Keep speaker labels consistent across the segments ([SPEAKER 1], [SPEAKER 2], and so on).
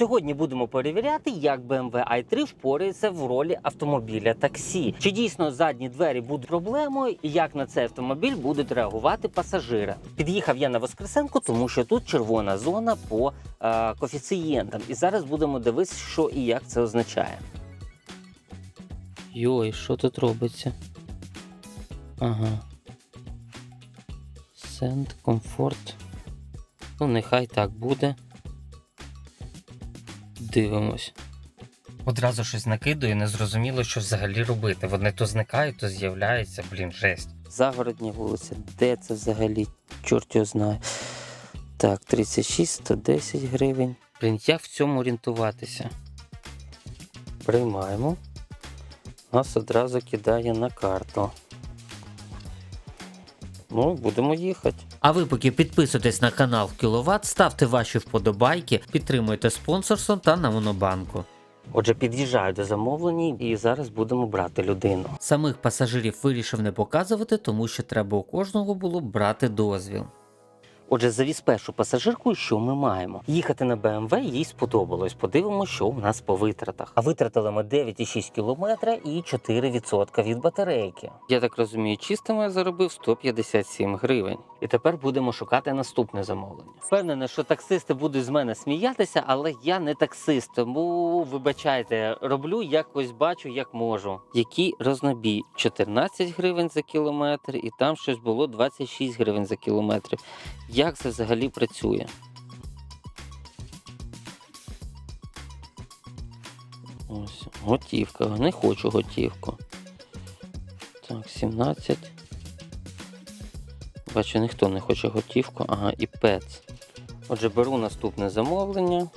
[SPEAKER 1] Сьогодні будемо перевіряти, як BMW i3 впорається в ролі автомобіля таксі. Чи дійсно задні двері будуть проблемою, і як на цей автомобіль будуть реагувати пасажири? Під'їхав я на Воскресенку, тому що тут червона зона по е, коефіцієнтам. І зараз будемо дивитися, що і як це означає. Йой, що тут робиться? Ага. Сенд, комфорт. Ну, нехай так буде. Дивимось. Одразу щось накидує, не зрозуміло, що взагалі робити. Вони то зникають, то з'являються, блін, жесть. Загородня вулиця, де це взагалі? Чорт його знає. Так, 36, 110 гривень. Блін, як в цьому орієнтуватися? Приймаємо. Нас одразу кидає на карту. Ну, будемо їхати.
[SPEAKER 2] А ви поки підписуйтесь на канал Кіловат, ставте ваші вподобайки, підтримуйте спонсорство та на Монобанку.
[SPEAKER 1] Отже, під'їжджаю до замовлення і зараз будемо брати людину.
[SPEAKER 2] Самих пасажирів вирішив не показувати, тому що треба у кожного було брати дозвіл.
[SPEAKER 1] Отже, завіз першу пасажирку, що ми маємо? Їхати на БМВ їй сподобалось. Подивимося, що в нас по витратах. А витратили ми 9,6 км і 4% від батарейки. Я так розумію, чистими я заробив 157 гривень. І тепер будемо шукати наступне замовлення. Впевнений, що таксисти будуть з мене сміятися, але я не таксист, тому вибачайте, роблю якось бачу, як можу. Який рознобій? 14 гривень за кілометр, і там щось було 26 гривень за кілометр. Як це взагалі працює? Ось, готівка. Не хочу готівку. Так, 17. Бачу, ніхто не хоче готівку. Ага, і ПЕЦ. Отже, беру наступне замовлення.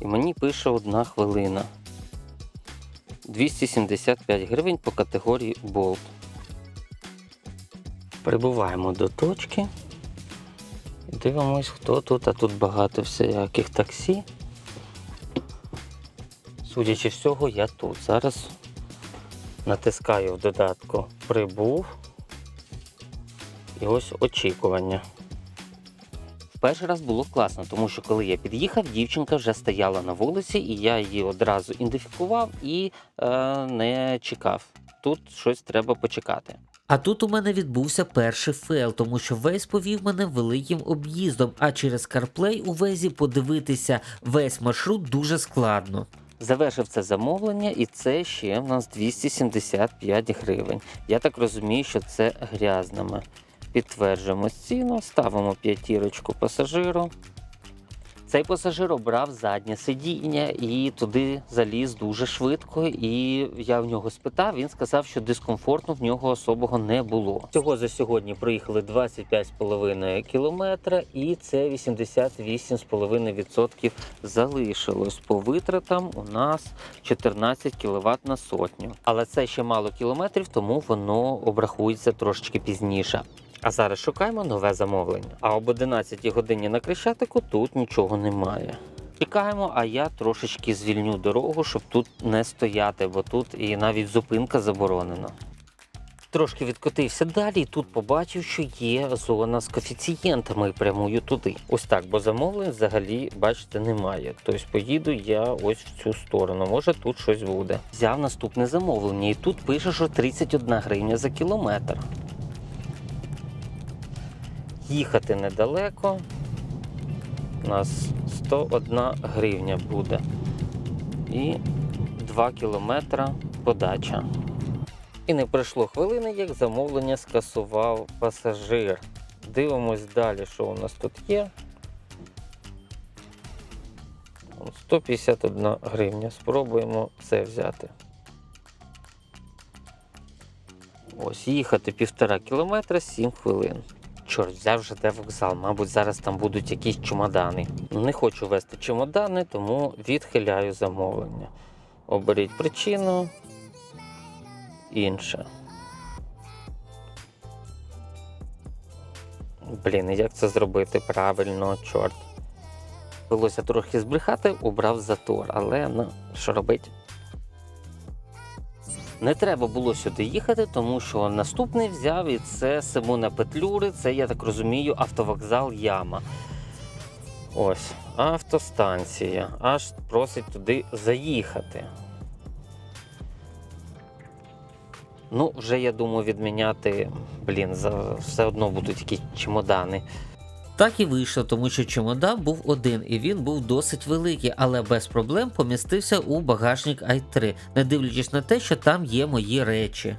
[SPEAKER 1] І мені пише одна хвилина. 275 гривень по категорії Bolt. Прибуваємо до точки. Дивимось, хто тут, а тут багато всяких таксі. Судячи всього, я тут. Зараз натискаю в додатку прибув. І ось очікування. В перший раз було класно, тому що коли я під'їхав, дівчинка вже стояла на вулиці, і я її одразу ідентифікував і е, не чекав. Тут щось треба почекати.
[SPEAKER 2] А тут у мене відбувся перший фейл, тому що Вейс повів мене великим об'їздом, а через CarPlay у Везі подивитися весь маршрут дуже складно.
[SPEAKER 1] Завершив це замовлення, і це ще в нас 275 гривень. Я так розумію, що це грязними. Підтверджуємо ціну, ставимо п'ятірочку пасажиру. Цей пасажир обрав заднє сидіння і туди заліз дуже швидко. І я в нього спитав. Він сказав, що дискомфорту в нього особого не було. Всього за сьогодні проїхали 25,5 кілометра, і це 88,5% залишилось. По витратам у нас 14 кВт на сотню. Але це ще мало кілометрів, тому воно обрахується трошечки пізніше. А зараз шукаємо нове замовлення. А об 11 годині на Крещатику тут нічого немає. Чекаємо, а я трошечки звільню дорогу, щоб тут не стояти, бо тут і навіть зупинка заборонена. Трошки відкотився далі, і тут побачив, що є зона з коефіцієнтами і прямую туди. Ось так, бо замовлень взагалі, бачите, немає. Тобто поїду я ось в цю сторону. Може тут щось буде. Взяв наступне замовлення, і тут пише, що 31 гривня за кілометр. Їхати недалеко. У нас 101 гривня буде. І 2 кілометра подача. І не пройшло хвилини, як замовлення скасував пасажир. Дивимось далі, що у нас тут є. 151 гривня. Спробуємо це взяти. Ось їхати півтора кілометра 7 хвилин. Чорт, взяв вже де вокзал. Мабуть, зараз там будуть якісь чемодани. Не хочу вести чемодани, тому відхиляю замовлення. Оберіть причину. Інше. Блін, як це зробити правильно, чорт. Довелося трохи збрехати, обрав затор, але ну, що робити? Не треба було сюди їхати, тому що наступний взяв і це Симона Петлюри. Це, я так розумію, автовокзал Яма. Ось. автостанція. Аж просить туди заїхати. Ну, вже я думаю відміняти. Блін, за все одно будуть якісь чемодани.
[SPEAKER 2] Так і вийшло, тому що чемодан був один, і він був досить великий, але без проблем помістився у багажник i3, не дивлячись на те, що там є мої речі.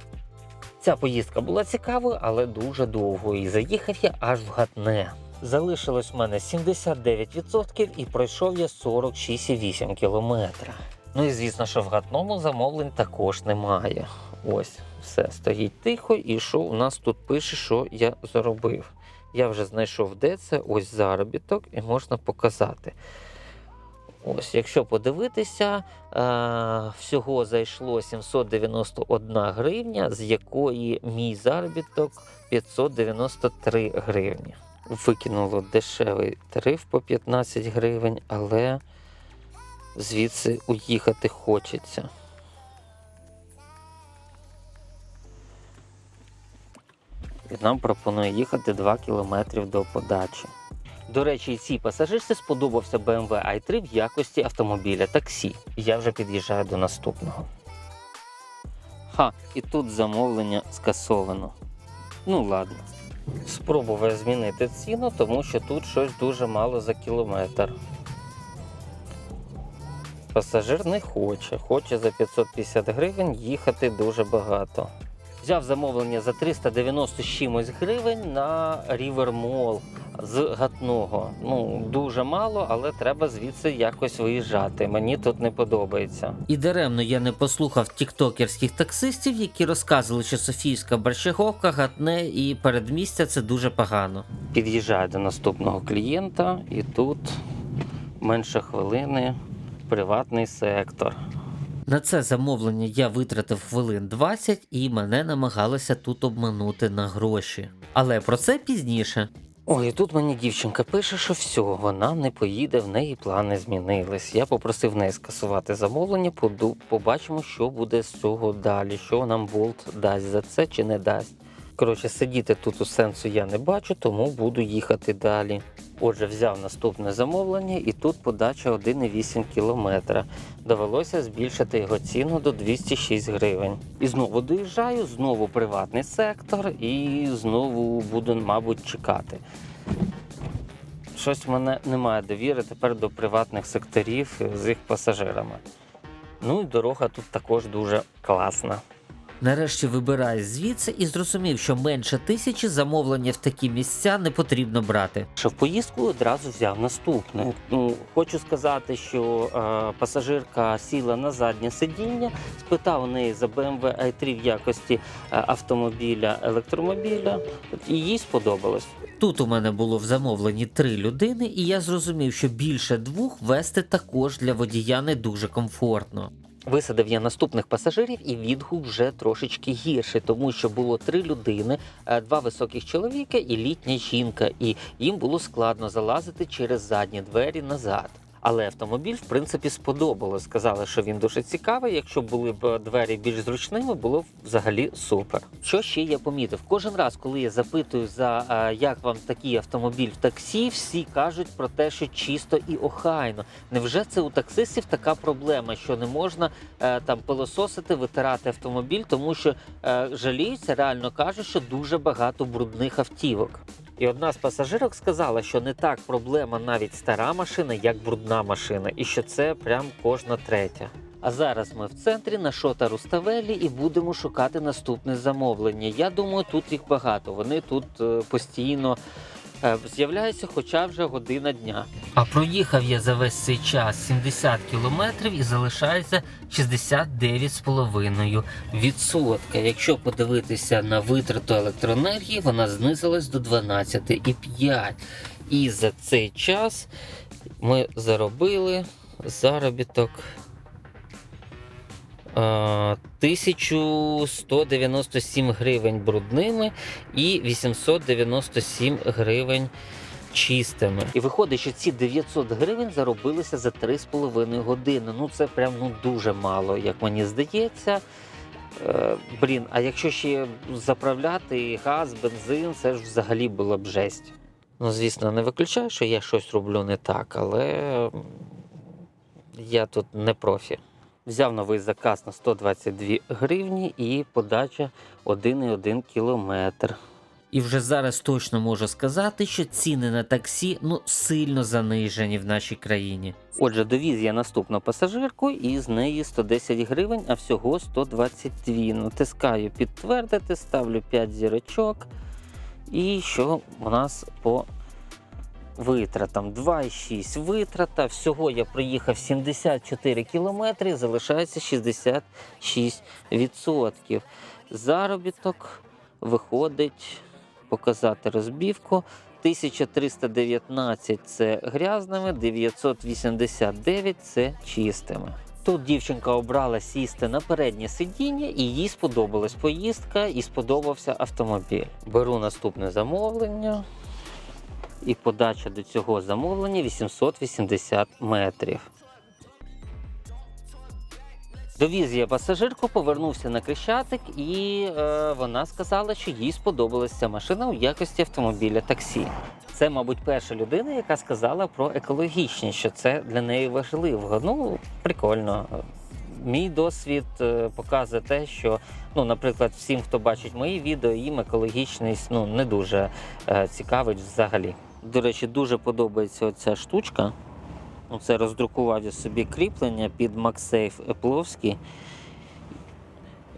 [SPEAKER 1] Ця поїздка була цікавою, але дуже довгою. І заїхав я аж в Гатне. Залишилось в мене 79% і пройшов я 46,8 кілометра. Ну і звісно, що в гатному замовлень також немає. Ось, все стоїть тихо, і що у нас тут пише, що я заробив. Я вже знайшов, де це, ось заробіток, і можна показати. Ось, якщо подивитися, е, всього зайшло 791 гривня, з якої мій заробіток 593 гривні. Викинуло дешевий тариф по 15 гривень, але звідси уїхати хочеться. І нам пропонує їхати 2 кілометри до подачі. До речі, цій пасажирці сподобався BMW i3 в якості автомобіля таксі. Я вже під'їжджаю до наступного. Ха, і тут замовлення скасовано. Ну ладно. Спробував змінити ціну, тому що тут щось дуже мало за кілометр. Пасажир не хоче, хоче за 550 гривень їхати дуже багато. Взяв замовлення за 390 чимось гривень на River Mall з Гатного. Ну, дуже мало, але треба звідси якось виїжджати. Мені тут не подобається.
[SPEAKER 2] І даремно я не послухав тіктокерських таксистів, які розказували, що Софійська Борщаговка, Гатне і передмістя це дуже погано.
[SPEAKER 1] Під'їжджаю до наступного клієнта, і тут менше хвилини приватний сектор.
[SPEAKER 2] На це замовлення я витратив хвилин 20 і мене намагалися тут обманути на гроші. Але про це пізніше.
[SPEAKER 1] Ой, і тут мені дівчинка пише, що все, вона не поїде, в неї плани змінились. Я попросив неї скасувати замовлення, побачимо, що буде з цього далі, що нам Болт дасть за це чи не дасть. Коротше, сидіти тут у сенсу я не бачу, тому буду їхати далі. Отже, взяв наступне замовлення, і тут подача 1,8 кілометра. Довелося збільшити його ціну до 206 гривень. І знову доїжджаю, знову приватний сектор, і знову буду, мабуть, чекати. Щось в мене немає довіри тепер до приватних секторів з їх пасажирами. Ну і дорога тут також дуже класна.
[SPEAKER 2] Нарешті вибираю звідси і зрозумів, що менше тисячі замовлення в такі місця не потрібно брати.
[SPEAKER 1] Що в поїздку одразу взяв наступне. Ну, хочу сказати, що е, пасажирка сіла на заднє сидіння, спитав у неї за BMW i3 в якості е, автомобіля електромобіля, і їй сподобалось.
[SPEAKER 2] Тут у мене було в замовленні три людини, і я зрозумів, що більше двох вести також для водія не дуже комфортно.
[SPEAKER 1] Висадив я наступних пасажирів, і відгук вже трошечки гірший, тому що було три людини, е, два високих чоловіка і літня жінка, і їм було складно залазити через задні двері назад. Але автомобіль, в принципі, сподобалось. Сказали, що він дуже цікавий. Якщо були б двері більш зручними, було б взагалі супер. Що ще я помітив? Кожен раз, коли я запитую за е, як вам такий автомобіль в таксі, всі кажуть про те, що чисто і охайно. Невже це у таксистів така проблема, що не можна е, там пилососити, витирати автомобіль, тому що е, жаліються, реально кажуть, що дуже багато брудних автівок. І одна з пасажирок сказала, що не так проблема навіть стара машина, як брудна машина, і що це прям кожна третя. А зараз ми в центрі на Шота Руставелі і будемо шукати наступне замовлення. Я думаю, тут їх багато. Вони тут е, постійно е, з'являються, хоча вже година дня.
[SPEAKER 2] А проїхав я за весь цей час 70 кілометрів і залишається 69,5
[SPEAKER 1] Відсотка. Якщо подивитися на витрату електроенергії, вона знизилась до 12,5. І за цей час ми заробили заробіток е, 1197 гривень брудними і 897 гривень чистими. І виходить, що ці 900 гривень заробилися за 3,5 години. Ну це прям ну дуже мало, як мені здається. Е, блін, а якщо ще заправляти газ, бензин, це ж взагалі була б жесть. Ну, звісно, не виключаю, що я щось роблю не так, але я тут не профі. Взяв новий заказ на 122 гривні і подача 1,1 кілометр.
[SPEAKER 2] І вже зараз точно можу сказати, що ціни на таксі ну сильно занижені в нашій країні.
[SPEAKER 1] Отже, довіз я наступну пасажирку і з неї 110 гривень, а всього 122. Натискаю підтвердити, ставлю 5 зірочок. І що у нас по витратам? 2,6 витрата. Всього я проїхав 74 кілометри, залишається 66%. Заробіток виходить показати розбівку. 1319 це грязними, 989 це чистими. Тут дівчинка обрала сісти на переднє сидіння, і їй сподобалась поїздка і сподобався автомобіль. Беру наступне замовлення, і подача до цього замовлення 880 метрів. Довіз я пасажирку, повернувся на Крещатик, і е, вона сказала, що їй сподобалася машина у якості автомобіля таксі. Це, мабуть, перша людина, яка сказала про екологічність, що це для неї важливо. Ну, прикольно. Мій досвід е, показує те, що, ну, наприклад, всім, хто бачить мої відео, їм екологічність ну, не дуже е, цікавить взагалі. До речі, дуже подобається оця штучка. Оце роздрукував я собі кріплення під MagSafe Apple'овський.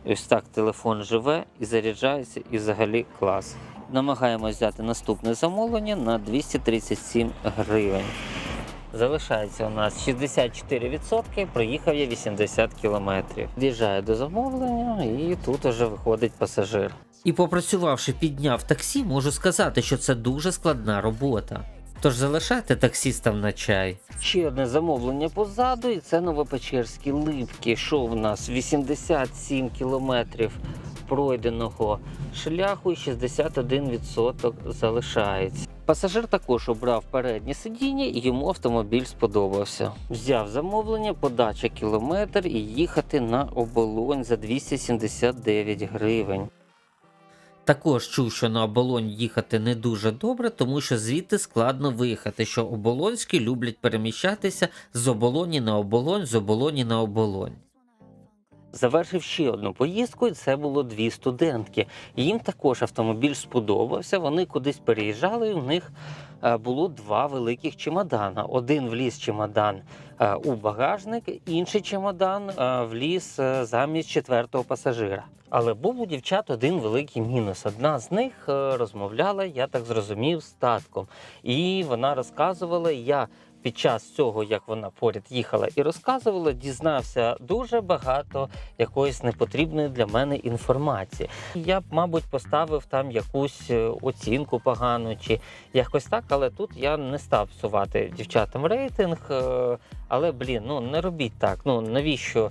[SPEAKER 1] Ось так телефон живе і заряджається, і взагалі клас. Намагаємось взяти наступне замовлення на 237 гривень. Залишається у нас 64%, проїхав я 80 кілометрів. В'їжджаю до замовлення і тут уже виходить пасажир.
[SPEAKER 2] І попрацювавши під дня в таксі, можу сказати, що це дуже складна робота. Тож залишайте таксістам на чай.
[SPEAKER 1] Ще одне замовлення позаду, і це Новопечерські липки. Що в нас? 87 кілометрів пройденого шляху і 61% залишається. Пасажир також обрав переднє сидіння і йому автомобіль сподобався. Взяв замовлення, подача кілометр і їхати на оболонь за 279 гривень.
[SPEAKER 2] Також чув, що на оболонь їхати не дуже добре, тому що звідти складно виїхати, що оболонські люблять переміщатися з оболоні на оболонь, з оболоні на оболонь.
[SPEAKER 1] Завершив ще одну поїздку, і це було дві студентки. Їм також автомобіль сподобався. Вони кудись переїжджали. і В них було два великих чемодана. Один вліз чемодан е, у багажник, інший чемодан е, вліз е, замість четвертого пасажира. Але був у дівчат один великий мінус. Одна з них е, розмовляла, я так зрозумів, з татком. І вона розказувала, я під час цього, як вона поряд їхала і розказувала, дізнався дуже багато якоїсь непотрібної для мене інформації. Я б, мабуть, поставив там якусь е, оцінку погану чи якось так, але тут я не став псувати дівчатам рейтинг. е, Але блін, ну не робіть так. Ну навіщо?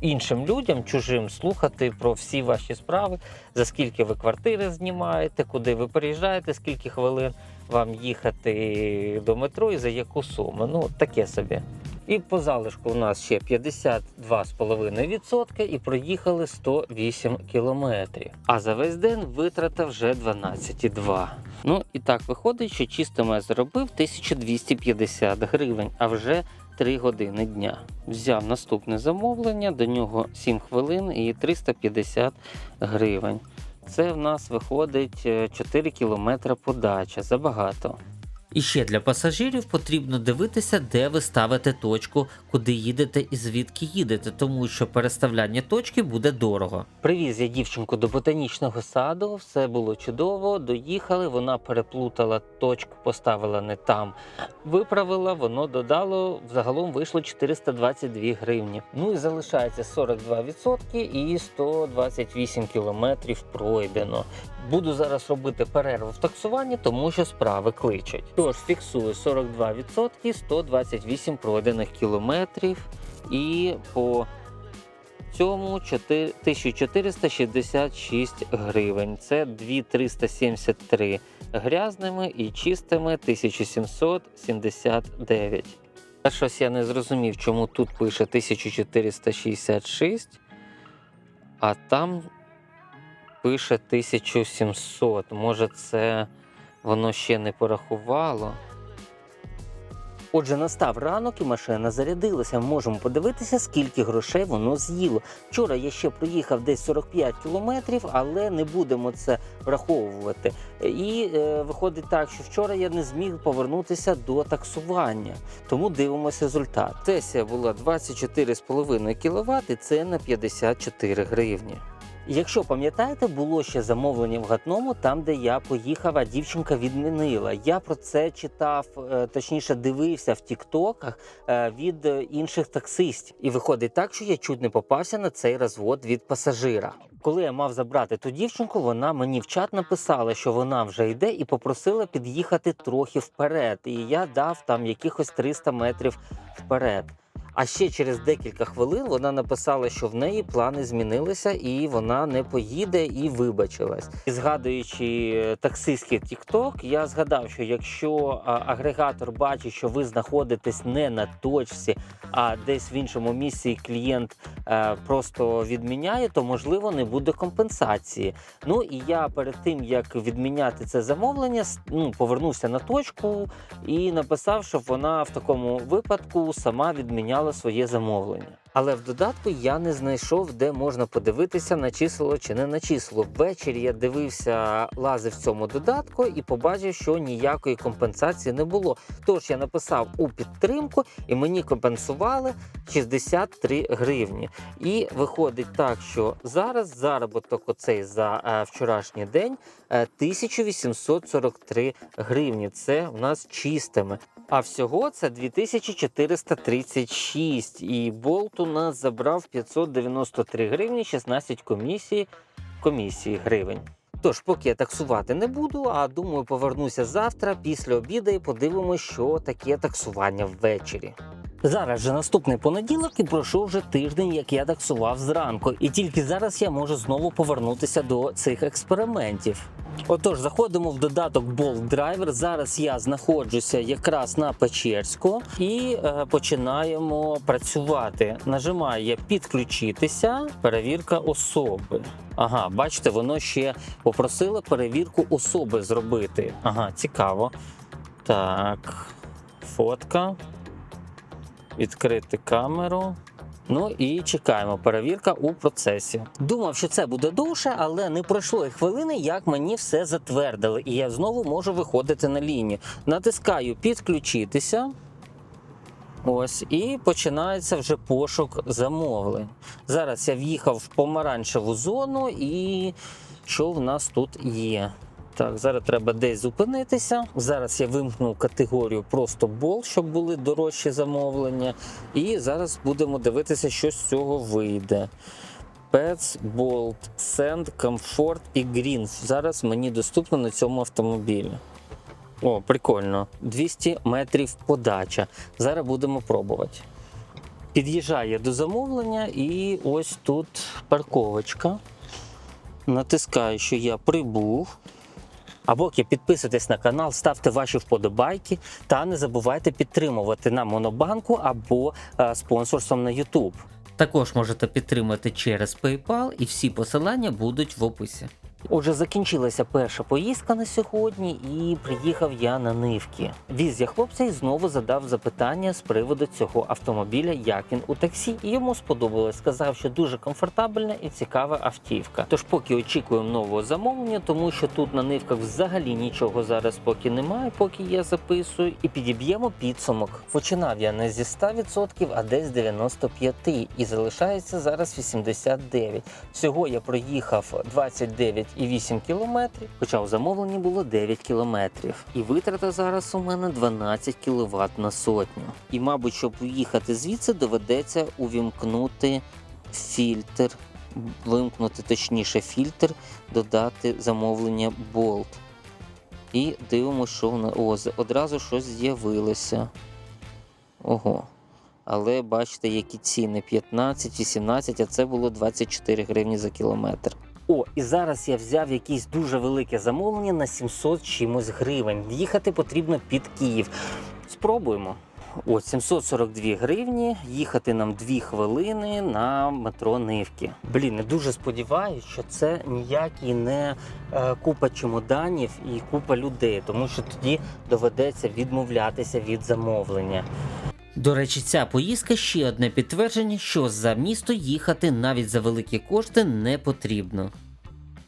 [SPEAKER 1] Іншим людям, чужим слухати про всі ваші справи, за скільки ви квартири знімаєте, куди ви переїжджаєте, скільки хвилин вам їхати до метро і за яку суму. Ну, таке собі. І по залишку у нас ще 52,5% і проїхали 108 кілометрів. А за весь день витрата вже 12,2. Ну і так виходить, що чистими я заробив 1250 гривень, а вже 3 години дня. Взяв наступне замовлення, до нього 7 хвилин і 350 гривень. Це в нас виходить е, 4 кілометри подача. Забагато.
[SPEAKER 2] І ще для пасажирів потрібно дивитися, де ви ставите точку, куди їдете і звідки їдете, тому що переставляння точки буде дорого.
[SPEAKER 1] Привіз я дівчинку до ботанічного саду, все було чудово. Доїхали, вона переплутала точку, поставила не там. Виправила, воно додало. Взагалом вийшло 422 гривні. Ну і залишається 42% і 128 кілометрів пройдено. Буду зараз робити перерву в таксуванні, тому що справи кличуть. Тож фіксую 42%, 128 пройдених кілометрів і по цьому 1466 гривень. Це 2373 грязними і чистими 1779. А щось я не зрозумів, чому тут пише 1466, а там пише 1700. Може, це воно ще не порахувало. Отже, настав ранок і машина зарядилася. Можемо подивитися, скільки грошей воно з'їло. Вчора я ще проїхав десь 45 кілометрів, але не будемо це враховувати. І е, виходить так, що вчора я не зміг повернутися до таксування. Тому дивимося результат. Сесія була 24,5 кВт і це на 54 гривні. Якщо пам'ятаєте, було ще замовлення в гатному, там де я поїхав, а дівчинка відмінила. Я про це читав, е, точніше дивився в тіктоках е, від інших таксистів. І виходить так, що я чуть не попався на цей розвод від пасажира. Коли я мав забрати ту дівчинку, вона мені в чат написала, що вона вже йде, і попросила під'їхати трохи вперед. І я дав там якихось 300 метрів вперед. А ще через декілька хвилин вона написала, що в неї плани змінилися, і вона не поїде і вибачилась. І згадуючи е, таксистський TikTok, я згадав, що якщо агрегатор бачить, що ви знаходитесь не на точці, а десь в іншому місці, і клієнт е, просто відміняє, то можливо не буде компенсації. Ну і я перед тим як відміняти це замовлення, ну, повернувся на точку і написав, щоб вона в такому випадку сама відміняла своє замовлення. Але в додатку я не знайшов, де можна подивитися, начислило чи не начислило. Ввечері я дивився, лазив в цьому додатку і побачив, що ніякої компенсації не було. Тож я написав у підтримку, і мені компенсували 63 гривні. І виходить так, що зараз заробіток оцей за е, вчорашній день е, 1843 гривні. Це в нас чистими. А всього це 2436. І болт у нас забрав 593 гривні, 16 комісії, комісії гривень. Тож, поки я таксувати не буду, а думаю, повернуся завтра після обіду і подивимося, що таке таксування ввечері. Зараз же наступний понеділок і пройшов вже тиждень, як я таксував зранку, і тільки зараз я можу знову повернутися до цих експериментів. Отож, заходимо в додаток Bolt Driver. Зараз я знаходжуся якраз на Печерську і е, починаємо працювати. Нажимаю я підключитися, перевірка особи. Ага, бачите, воно ще попросило перевірку особи зробити. Ага, цікаво. Так, фотка. Відкрити камеру. Ну і чекаємо. Перевірка у процесі. Думав, що це буде довше, але не пройшло і хвилини, як мені все затвердили, і я знову можу виходити на лінію. Натискаю підключитися. Ось, і починається вже пошук замовлень. Зараз я в'їхав в помаранчеву зону, і що в нас тут є? Так, зараз треба десь зупинитися. Зараз я вимкну категорію просто бол, щоб були дорожчі замовлення. І зараз будемо дивитися, що з цього вийде. Pets, Bolt, Sand, Comfort і Green. Зараз мені доступно на цьому автомобілі. О, прикольно. 200 метрів подача. Зараз будемо пробувати. Під'їжджає до замовлення, і ось тут парковочка. Натискаю, що я прибув. А поки підписуйтесь на канал, ставте ваші вподобайки та не забувайте підтримувати на Монобанку або е, спонсорством на YouTube.
[SPEAKER 2] Також можете підтримати через PayPal і всі посилання будуть в описі.
[SPEAKER 1] Отже, закінчилася перша поїздка на сьогодні, і приїхав я на нивки. Віз я хлопця і знову задав запитання з приводу цього автомобіля, як він у таксі, і йому сподобалось. Сказав, що дуже комфортабельна і цікава автівка. Тож, поки очікуємо нового замовлення, тому що тут на нивках взагалі нічого зараз поки немає, поки я записую, і підіб'ємо підсумок. Починав я не зі 100%, а десь 95%, і залишається зараз 89%. Всього я проїхав 29,8 кілометрів, хоча у замовленні було 9 кілометрів. І витрата зараз у мене 12 кВт на сотню. І, мабуть, щоб уїхати звідси, доведеться увімкнути фільтр, вимкнути точніше фільтр, додати замовлення болт. І дивимося, що в нас. О, одразу щось з'явилося. Ого. Але бачите, які ціни 15, 18, а це було 24 гривні за кілометр. О, і зараз я взяв якесь дуже велике замовлення на 700 чимось гривень. Їхати потрібно під Київ. Спробуємо. От 742 гривні. Їхати нам 2 хвилини на метро Нивки. Блін, я дуже сподіваюся, що це ніякі не е, купа чемоданів і купа людей, тому що тоді доведеться відмовлятися від замовлення.
[SPEAKER 2] До речі, ця поїздка ще одне підтвердження, що за місто їхати навіть за великі кошти не потрібно.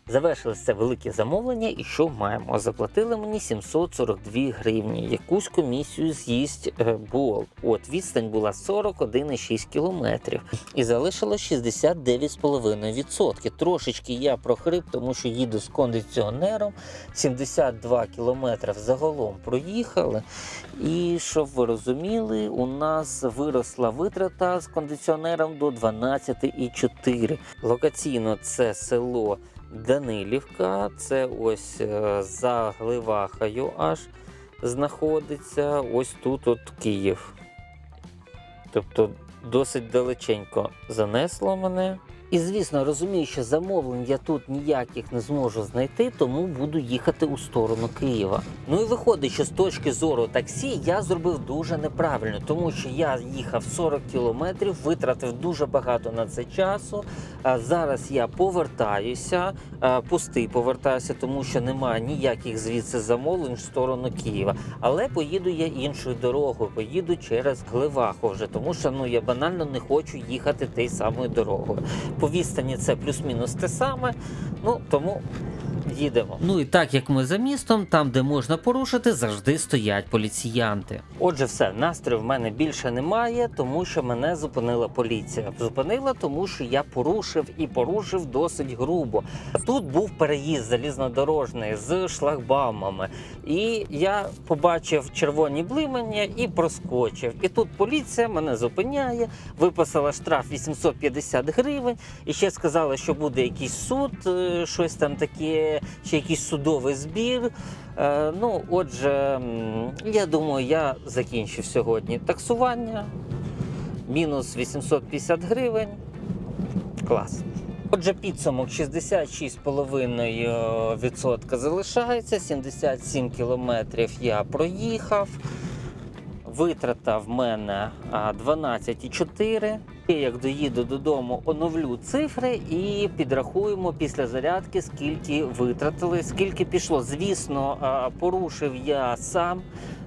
[SPEAKER 1] Завершилось це велике замовлення, і що маємо? Заплатили мені 742 гривні. Якусь комісію з'їсть е, Болт. От відстань була 41,6 кілометрів. І залишилось 69,5%. Трошечки я прохрип, тому що їду з кондиціонером. 72 кілометри загалом проїхали. І щоб ви розуміли, у нас виросла витрата з кондиціонером до 12,4. Локаційно це село Данилівка, це ось е, за Гливахою аж знаходиться. Ось тут от Київ. Тобто досить далеченько занесло мене. І звісно, розумію, що замовлень я тут ніяких не зможу знайти, тому буду їхати у сторону Києва. Ну і виходить, що з точки зору таксі я зробив дуже неправильно, тому що я їхав 40 кілометрів, витратив дуже багато на це часу. Зараз я повертаюся, пустий повертаюся, тому що немає ніяких звідси замовлень в сторону Києва. Але поїду я іншою дорогою, поїду через Гливаху вже, тому що ну я банально не хочу їхати тією самою дорогою. По відстані це плюс-мінус те саме. Ну тому їдемо.
[SPEAKER 2] Ну і так як ми за містом, там де можна порушити, завжди стоять поліціянти.
[SPEAKER 1] Отже, все, настрою в мене більше немає, тому що мене зупинила поліція. Зупинила, тому що я порушив і порушив досить грубо. Тут був переїзд залізнодорожний з шлагбаумами, і я побачив червоні блимання і проскочив. І тут поліція мене зупиняє, виписала штраф 850 гривень, і ще сказала, що буде якийсь суд, е, щось там таке, чи якийсь судовий збір. Е, ну, отже, я думаю, я закінчив сьогодні таксування. Мінус 850 гривень. Клас. Отже, підсумок 66,5% залишається, 77 кілометрів я проїхав. Витрата в мене а, 12,4. Як доїду додому, оновлю цифри і підрахуємо після зарядки, скільки витратили, скільки пішло. Звісно, порушив я сам.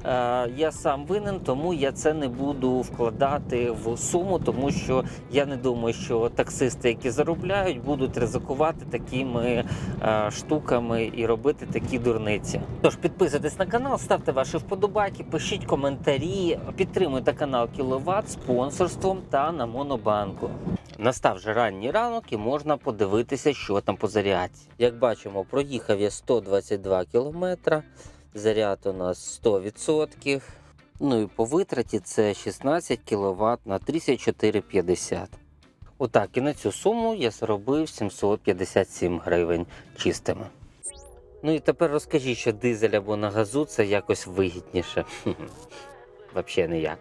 [SPEAKER 1] Е, Я сам винен, тому я це не буду вкладати в суму, тому що я не думаю, що таксисти, які заробляють, будуть ризикувати такими е, штуками і робити такі дурниці. Тож підписуйтесь на канал, ставте ваші вподобайки, пишіть коментарі, підтримуйте канал Кіловат спонсорством та на Монобанку. Настав вже ранній ранок і можна подивитися, що там по зарядці. Як бачимо, проїхав я 122 кілометра. Заряд у нас 100%. Ну і по витраті це 16 кВт на 34,50. Отак, і на цю суму я заробив 757 гривень чистими. Ну і тепер розкажіть, що дизель або на газу це якось вигідніше. Взагалі ніяк.